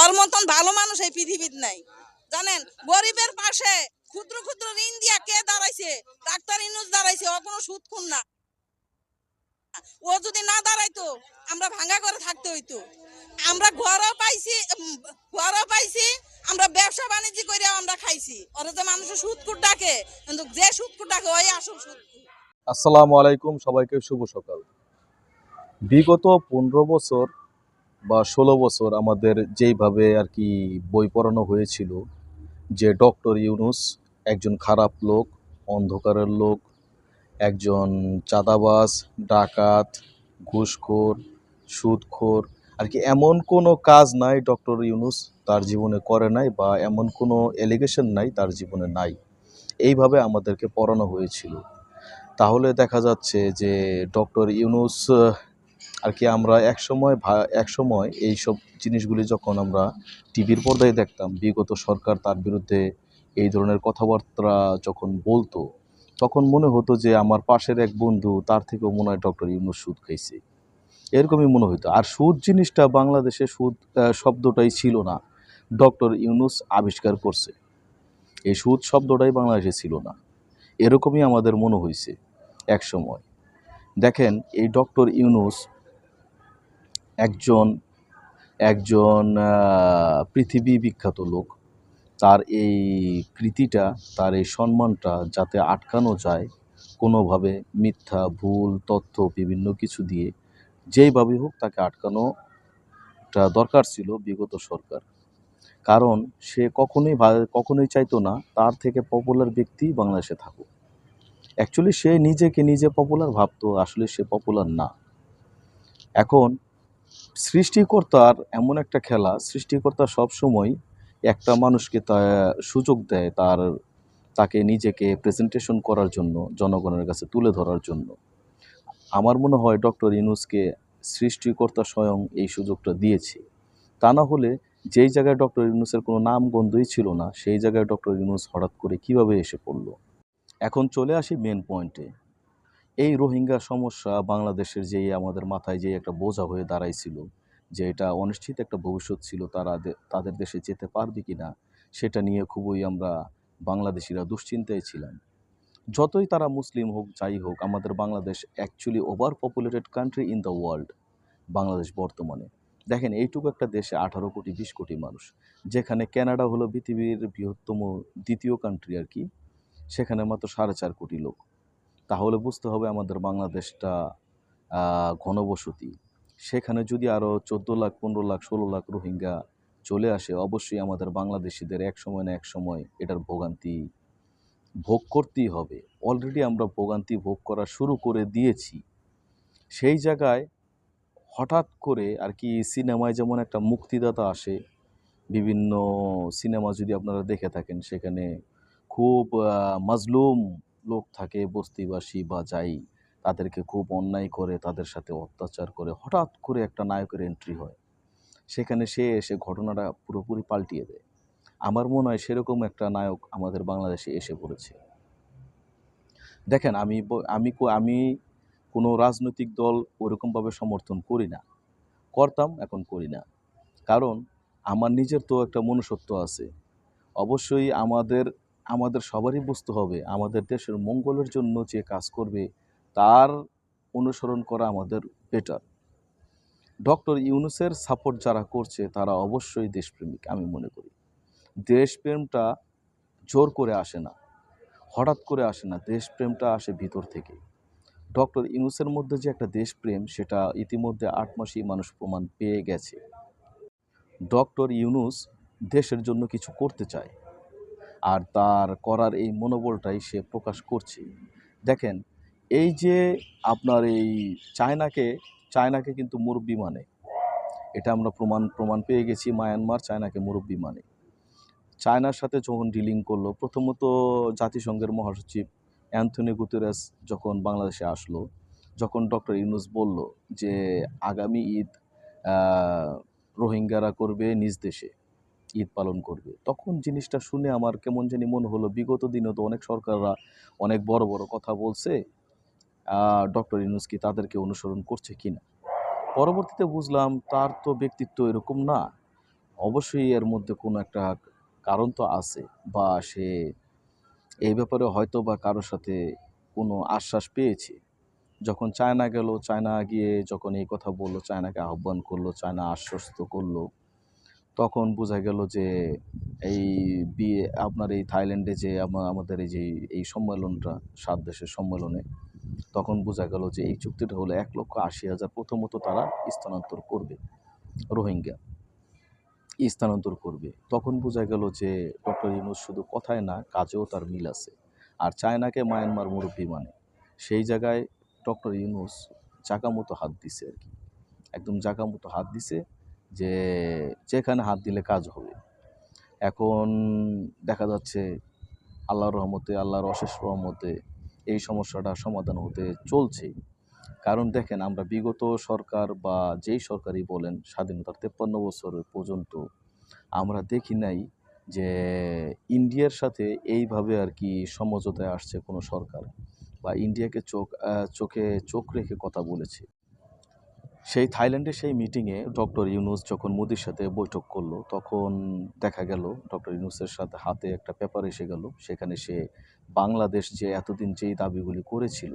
ওর মতন ভালো মানুষ এই পৃথিবীর নাই। জানেন? গরিবের পাশে ক্ষুদ্র ক্ষুদ্র ঋণ দিয়া কে দাঁড়াইছে? ডাক্তার ইনুস দাঁড়াইছে, ও কোনো সুদ খুন না। ও যদি না দাঁড়াইতো, আমরা ভাঙ্গা করে থাকতে হইতো। আমরা ঘরও পাইছি ঘরও পাইছি, আমরা ব্যবসা বাণিজ্য করে আমরা খাইছি। ওরা যে মানুষের সুদকুট ডাকে, কিন্তু যে সুদকুট ডাকে, ওই আসল সুদকুট আসসালামু আলাইকুম, সবাইকে শুভ সকাল। বিগত পনেরো বছর বা ষোলো বছর আমাদের যেইভাবে আর কি বই পড়ানো হয়েছিল, যে ডক্টর ইউনুস একজন খারাপ লোক, অন্ধকারের লোক, একজন চাঁদাবাজ, ডাকাত, ঘুষখোর, সুদখোর, আর কি এমন কোনো কাজ নাই ডক্টর ইউনুস তার জীবনে করে নাই বা এমন কোনো এলিগেশন নাই তার জীবনে নাই। এইভাবে আমাদেরকে পড়ানো হয়েছিল। তাহলে দেখা যাচ্ছে যে ডক্টর ইউনুস আর কি আমরা একসময় একসময় এই সব জিনিসগুলি যখন আমরা টিভির পর্দায় দেখতাম, বিগত সরকার তার বিরুদ্ধে এই ধরনের কথাবার্তা যখন বলতো, তখন মনে হতো যে আমার পাশের এক বন্ধু তার থেকেও মনে হয় ডক্টর ইউনুস সুদ খাইছে। এরকমই মনে হতো আর সুদ জিনিসটা বাংলাদেশে সুদ শব্দটাই ছিল না। ডক্টর ইউনুস আবিষ্কার করছে। এই সুদ শব্দটাই বাংলাদেশে ছিল না। এরকমই আমাদের মনে হয়েছে এক সময়। দেখেন, এই ডক্টর ইউনুস একজন একজন পৃথিবী বিখ্যাত লোক। তার এই কৃতিটা, তার এই সম্মানটা যাতে আটকানো যায় কোনোভাবে মিথ্যা, ভুল, তথ্য, বিভিন্ন কিছু দিয়ে যেইভাবে হোক তাকে আটকানোটা দরকার ছিল বিগত সরকার। কারণ সে কখনোই কখনোই চাইতো না তার থেকে পপুলার ব্যক্তি বাংলাদেশে থাকুক। অ্যাকচুয়ালি সে নিজেকে নিজে পপুলার ভাবতো, আসলে সে পপুলার না। এখন সৃষ্টিকর্তার এমন একটা খেলা, সৃষ্টিকর্তা সবসময় একটা মানুষকে তা, সুযোগ দেয় তার, তাকে নিজেকে প্রেজেন্টেশন করার জন্য, জনগণের কাছে তুলে ধরার জন্য। আমার মনে হয় ডক্টর ইনুসকে সৃষ্টিকর্তা স্বয়ং এই সুযোগটা দিয়েছে। তা না হলে যেই জায়গায় ডক্টর ইউনুসের কোনো নাম গন্ধই ছিল না, সেই জায়গায় ডক্টর ইউনুস হঠাৎ করে কীভাবে এসে পড়ল? এখন চলে আসি মেন পয়েন্টে এই রোহিঙ্গা সমস্যা বাংলাদেশের যেই আমাদের মাথায় যে একটা বোঝা হয়ে দাঁড়াইছিল যে এটা অনিশ্চিত একটা ভবিষ্যৎ ছিল, তারা তাদের দেশে যেতে পারবে কি না সেটা নিয়ে খুবই আমরা বাংলাদেশিরা দুশ্চিন্তায় ছিলাম। যতই তারা মুসলিম হোক, যাই হোক, আমাদের Bangladesh actually overpopulated country in the world Bangladesh বর্তমানে। দেখেন, এইটুকু একটা দেশে আঠারো কোটি, বিশ কোটি মানুষ, যেখানে কানাডা হলো পৃথিবীর বৃহত্তম দ্বিতীয় কান্ট্রি আর কি, সেখানে মাত্র সাড়ে চার কোটি লোক। তাহলে বুঝতে হবে আমাদের বাংলাদেশটা ঘনবসতি। সেখানে যদি আরও চোদ্দ লাখ, পনেরো লাখ, ষোলো লাখ রোহিঙ্গা চলে আসে, অবশ্যই আমাদের বাংলাদেশিদের এক সময় না এক সময় এটার ভোগান্তি ভোগ করতেই হবে। অলরেডি আমরা ভোগান্তি ভোগ করা শুরু করে দিয়েছি। সেই জায়গায় হঠাৎ করে আর কি সিনেমায় যেমন একটা মুক্তিদাতা আসে, বিভিন্ন সিনেমা যদি আপনারা দেখে থাকেন, সেখানে খুব মাজলুম লোক থাকে, বস্তিবাসী বা যাই, তাদেরকে খুব অন্যায় করে, তাদের সাথে অত্যাচার করে, হঠাৎ করে একটা নায়কের এন্ট্রি হয়। সেখানে সে এসে ঘটনাটা পুরোপুরি পাল্টিয়ে দেয়। আমার মনে হয় সেরকম একটা নায়ক আমাদের বাংলাদেশে এসে পড়েছে। দেখেন, আমি আমি আমি কোনো রাজনৈতিক দল ওরকমভাবে সমর্থন করি না। করতাম, এখন করি না। কারণ আমার নিজের তো একটা মনুষ্যত্ব আছে। অবশ্যই আমাদের আমাদের সবারই বুঝতে হবে, আমাদের দেশের মঙ্গলের জন্য যে কাজ করবে, তার অনুসরণ করা আমাদের বেটার ডক্টর ইউনুসের সাপোর্ট যারা করছে, তারা অবশ্যই দেশপ্রেমিক, আমি মনে করি। দেশপ্রেমটা জোর করে আসে না, হঠাৎ করে আসে না, দেশপ্রেমটা আসে ভিতর থেকে ডক্টর ইউনুসের মধ্যে যে একটা দেশপ্রেম, সেটা ইতিমধ্যে আট মাসেই মানুষ প্রমাণ পেয়ে গেছে। ডক্টর ইউনুস দেশের জন্য কিছু করতে চায়। আর তার করার এই মনোবলটাই সে প্রকাশ করছে। দেখেন, এই যে আপনার এই চায়নাকে চায়নাকে কিন্তু মুরব্বী মানে। এটা আমরা প্রমাণ প্রমাণ পেয়ে গেছি মায়ানমার চায়নাকে মুরব্বী মানে। চায়নার সাথে যখন ডিলিং করল, প্রথমত জাতিসংঘের মহাসচিব অ্যান্থনি গুতেরাস যখন বাংলাদেশে আসলো, যখন ডক্টর ইউনুস বলল যে আগামী ঈদ রোহিঙ্গারা করবে নিজ দেশে। ঈদ পালন করবে। তখন জিনিসটা শুনে আমার কেমন জানি মনে হলো, বিগত দিনে তো অনেক সরকাররা অনেক বড় বড় কথা বলছে ডক্টর ইউনুস কি তাদেরকে অনুসরণ করছে কিনা? পরবর্তীতে বুঝলাম তার তো ব্যক্তিত্ব এরকম না। অবশ্যই এর মধ্যে কোনো একটা কারণ তো আছে বা সে এই ব্যাপারে হয়তো বা কারোর সাথে কোনো আশ্বাস পেয়েছে। যখন চায়না গেল, চায়না গিয়ে যখন এই কথা বলল, চায়নাকে আহ্বান করল, চায়না আশ্বস্ত করল তখন বোঝা গেল যে এই বিয়ে, আপনার এই থাইল্যান্ডে যে আমাদের এই যে এই সম্মেলনটা, সাত দেশের সম্মেলনে, তখন বোঝা গেল যে এই চুক্তিটা হলো এক লক্ষ আশি হাজার প্রথমত তারা স্থানান্তর করবে, রোহিঙ্গা। স্থানান্তর করবে। তখন বোঝা গেল যে ডক্টর ইউনুস শুধু কথায় না, কাজেও তার মিল আছে। আর চায়নাকে মায়ানমার মুরব্বী মানে। সেই জায়গায় ডক্টর ইউনুস জাগা মতো হাত দিছে আর কি। একদম জাগা মতো হাত দিছে যে যেখানে হাত দিলে কাজ হবে। এখন দেখা যাচ্ছে আল্লাহর রহমতে, আল্লাহর অশেষ রহমতে এই সমস্যাটা সমাধান হতে চলছে। কারণ দেখেন, আমরা বিগত সরকার বা যেই সরকারই বলেন, স্বাধীনতার তেপ্পান্ন বছর পর্যন্ত আমরা দেখি নাই যে ইন্ডিয়ার সাথে এইভাবে আর কি সমঝোতায় আসছে কোনো সরকার বা ইন্ডিয়াকে চোখ চোখে চোখ রেখে কথা বলেছে। সেই থাইল্যান্ডে সেই মিটিংয়ে ডক্টর ইউনুস যখন মোদির সাথে বৈঠক করল, তখন দেখা গেল ডক্টর ইউনুসের সাথে হাতে একটা পেপার এসে গেল। সেখানে সে বাংলাদেশ যে এতদিন যেই দাবিগুলি করেছিল,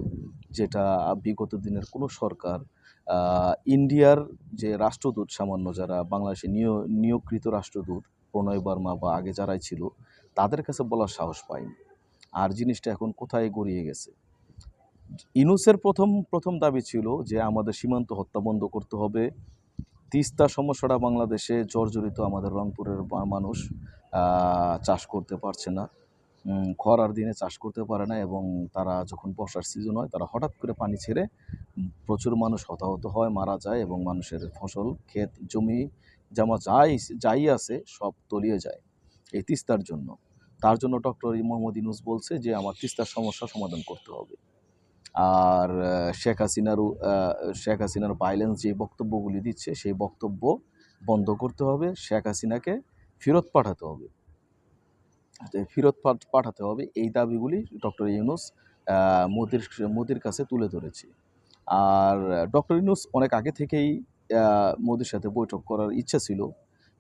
যেটা বিগত দিনের কোনো সরকার ইন্ডিয়ার যে রাষ্ট্রদূত সামান্য যারা বাংলাদেশে নিয়, নিয়োগকৃত রাষ্ট্রদূত প্রণয় বর্মা বা আগে যারাই ছিল, তাদের কাছে বলার সাহস পায়নি। আর জিনিসটা এখন কোথায় গড়িয়ে গেছে? ইনুসের প্রথম প্রথম দাবি ছিল যে আমাদের সীমান্ত হত্যা বন্ধ করতে হবে। তিস্তা সমস্যাটা বাংলাদেশে জর্জরিত আমাদের রংপুরের মানুষ চাষ করতে পারছে না। খরার দিনে চাষ করতে পারে না এবং তারা যখন বর্ষার সিজন হয়, তারা হঠাৎ করে পানি ছেড়ে প্রচুর মানুষ হতাহত হয়, মারা যায় এবং মানুষের ফসল, ক্ষেত, জমি জামা যাই যাই আছে, সব তলিয়ে যায় এই তিস্তার জন্য। তার জন্য ডক্টর মোহাম্মদ ইনুস বলছে যে, আমার তিস্তার সমস্যা সমাধান করতে হবে। আর শেখ হাসিনারও শেখ হাসিনার ভাইলেন্স যে বক্তব্যগুলি দিচ্ছে, সেই বক্তব্য বন্ধ করতে হবে, শেখ হাসিনাকে ফেরত পাঠাতে হবে। ফেরত পাঠ- পাঠাতে হবে এই দাবিগুলি ডক্টর ইউনুস মোদির মোদির কাছে তুলে ধরেছে। আর, ডক্টর ইউনুস অনেক আগে থেকেই মোদির সাথে বৈঠক করার ইচ্ছা ছিল,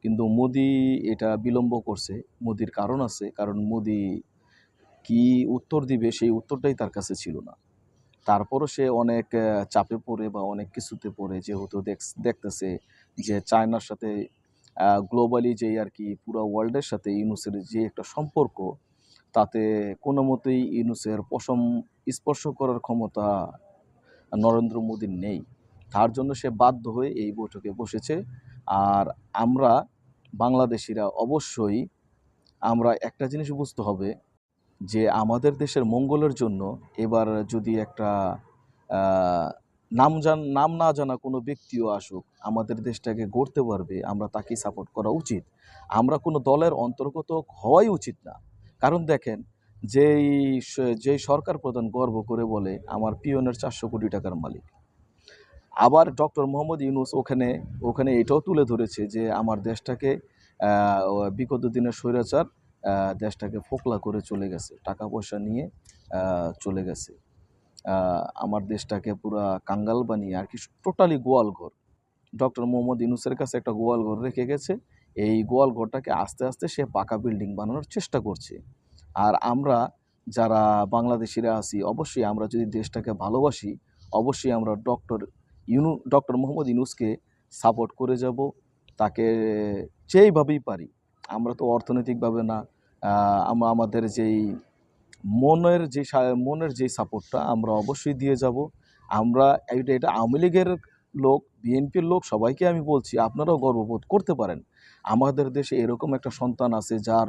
কিন্তু মোদি এটা বিলম্ব করছে, মোদির কারণ আছে, কারণ মোদি কি উত্তর দিবে সেই উত্তরটাই তার কাছে ছিল না। তারপরও সে অনেক চাপে পড়ে বা অনেক কিছুতে পড়ে, যেহেতু দেখ- দেখতেছে যে চায়নার সাথে গ্লোবালি যেই আর কি পুরো ওয়ার্ল্ডের সাথে ইউনুসের যে একটা সম্পর্ক, তাতে কোনো মতেই ইউনুসের পশম স্পর্শ করার ক্ষমতা নরেন্দ্র মোদীর নেই। তার জন্য সে বাধ্য হয়ে এই বৈঠকে বসেছে। আর আমরা বাংলাদেশিরা অবশ্যই, আমরা একটা জিনিস বুঝতে হবে যে আমাদের দেশের মঙ্গলের জন্য এবার যদি একটা নাম জান, নাম না জানা কোনো ব্যক্তিও আসুক, আমাদের দেশটাকে গড়তে পারবে, আমরা তাকে সাপোর্ট করা উচিত। আমরা কোনো দলের অন্তর্গত হওয়াই উচিত না। কারণ দেখেন, যেই যেই সরকার প্রধান গর্ব করে বলে, আমার পিয়নের চারশো কোটি টাকার মালিক। আবার ডক্টর মোহাম্মদ ইউনুস ওখানে ওখানে এটাও তুলে ধরেছে যে, আমার দেশটাকে বিগত দিনের স্বৈরাচার দেশটাকে ফোকলা করে চলে গেছে টাকা পয়সা নিয়ে চলে গেছে। আমার দেশটাকে পুরা কাঙ্গাল বানিয়ে আর কি টোটালি গোয়াল ঘর। ডক্টর মোহাম্মদ ইউনুসের কাছে একটা গোয়াল ঘর রেখে গেছে। এই গোয়াল ঘরটাকে আস্তে আস্তে সে পাকা বিল্ডিং বানানোর চেষ্টা করছে। আর আমরা যারা বাংলাদেশিরা আছি, অবশ্যই আমরা যদি দেশটাকে ভালোবাসি, অবশ্যই আমরা ডক্টর ইউনু, ডক্টর মোহাম্মদ ইউনুসকে সাপোর্ট করে যাব। তাকে যেইভাবেই পারি। আমরা তো অর্থনৈতিকভাবে না আমরা আমাদের যেই মনের যে মনের যে সাপোর্টটা আমরা অবশ্যই দিয়ে যাব। আমরা এটা এটা আওয়ামী লীগের লোক, বিএনপির লোক, সবাইকে আমি বলছি, আপনারাও গর্ববোধ করতে পারেন। আমাদের দেশে এরকম একটা সন্তান আছে যার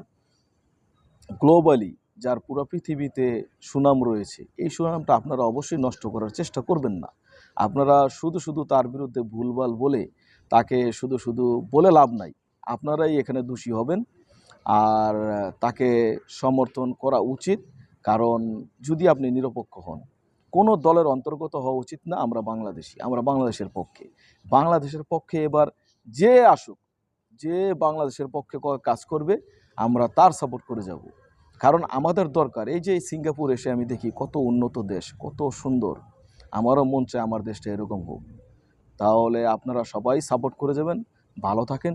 গ্লোবালি যার পুরো পৃথিবীতে সুনাম রয়েছে। এই সুনামটা আপনারা অবশ্যই নষ্ট করার চেষ্টা করবেন না। আপনারা শুধু শুধু তার বিরুদ্ধে ভুলভাল বলে তাকে শুধু শুধু বলে লাভ নাই। আপনারাই এখানে দোষী হবেন। আর তাকে সমর্থন করা উচিত, কারণ যদি আপনি নিরপেক্ষ হন, কোনো দলের অন্তর্গত হওয়া উচিত না আমরা বাংলাদেশি, আমরা বাংলাদেশের পক্ষে। বাংলাদেশের পক্ষে এবার যে আসুক, যে বাংলাদেশের পক্ষে কাজ করবে, আমরা তার সাপোর্ট করে যাব। কারণ আমাদের দরকার, এই যে সিঙ্গাপুর এসে আমি দেখি কত উন্নত দেশ, কত সুন্দর। আমারও মন চায় আমার দেশটা এরকম হোক। তাহলে আপনারা সবাই সাপোর্ট করে যাবেন, ভালো থাকেন।